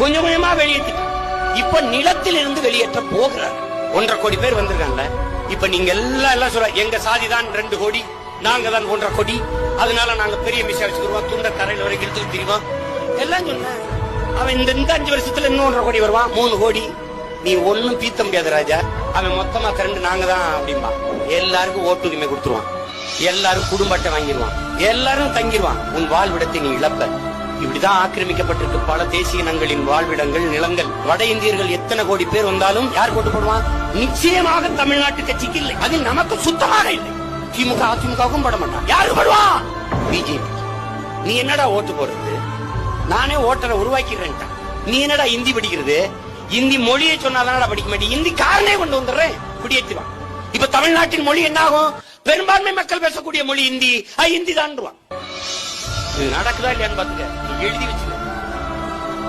கொஞ்சம் கொஞ்சமா வெளியேற்றி இப்ப நிலத்தில் இருந்து வெளியேற்ற போகிறார். ஒன்றரை கோடி பேர் வந்திருக்காங்கல்ல? இப்ப நீங்க எல்லாம் எல்லாம் சொல்ற எங்க சாதி தான் ரெண்டு கோடி நாங்க தான் ஒன்றரை கோடி அதனால நாங்க பெரிய மிஷா வச்சுக்கிடுவோம் துண்ட தரையில வரைக்கும் இழுத்துட்டு தெரியுமா எல்லாம் சொன்ன அவன் இந்த இந்த அஞ்சு வருஷத்துல இன்னும் ஒன்றரை கோடி வருவான் மூணு கோடி. நீ ஒன்னும் பீத்த முடியாது ராஜா. அவன் மொத்தமா திரண்டு நாங்க தான் அப்படிம்பா எல்லாருக்கும் ஓட்டுரிமை கொடுத்துருவான். எல்லாரும் குடும்பத்தை வாங்கிடுவான். எல்லாரும் தங்கிடுவான். உன் வாழ்விடத்தை நீ இழப்ப. இப்படிதான் ஆக்கிரமிக்கப்பட்டிருக்கு பல தேசிய இனங்களின் வாழ்விடங்கள் நிலங்கள். வட இந்தியர்கள் எத்தனை கோடி பேர் வந்தாலும் யார் போட்டு போடுவான் நிச்சயமாக தமிழ்நாட்டு கட்சிக்கு இல்லை. அது நமக்கு சுத்தமாக இல்லை. திமுக அதிமுகவுக்கும் பட மாட்டான் யாரு படுவான் பிஜேபி. நீ என்னடா ஓட்டு போடுறது? நானே ஓட்டரை உருவாக்கிறேன் நீ என்னடா இந்தி படிக்கிறது? இந்தி மொழியை சொன்னாதானடா படிக்க மாட்டேன். இந்தி காரனே கொண்டு வந்துடுறேன். குடியேற்றுவான் இப்ப தமிழ்நாட்டின் மொழி என்ன ஆகும் பெரும்பான்மை மக்கள் பேசக்கூடிய மொழி இந்தி. இந்தி தான்டுவான் நடக்குதா இல்லையான்னு பாத்துக்க. எழுதி வச்சுக்க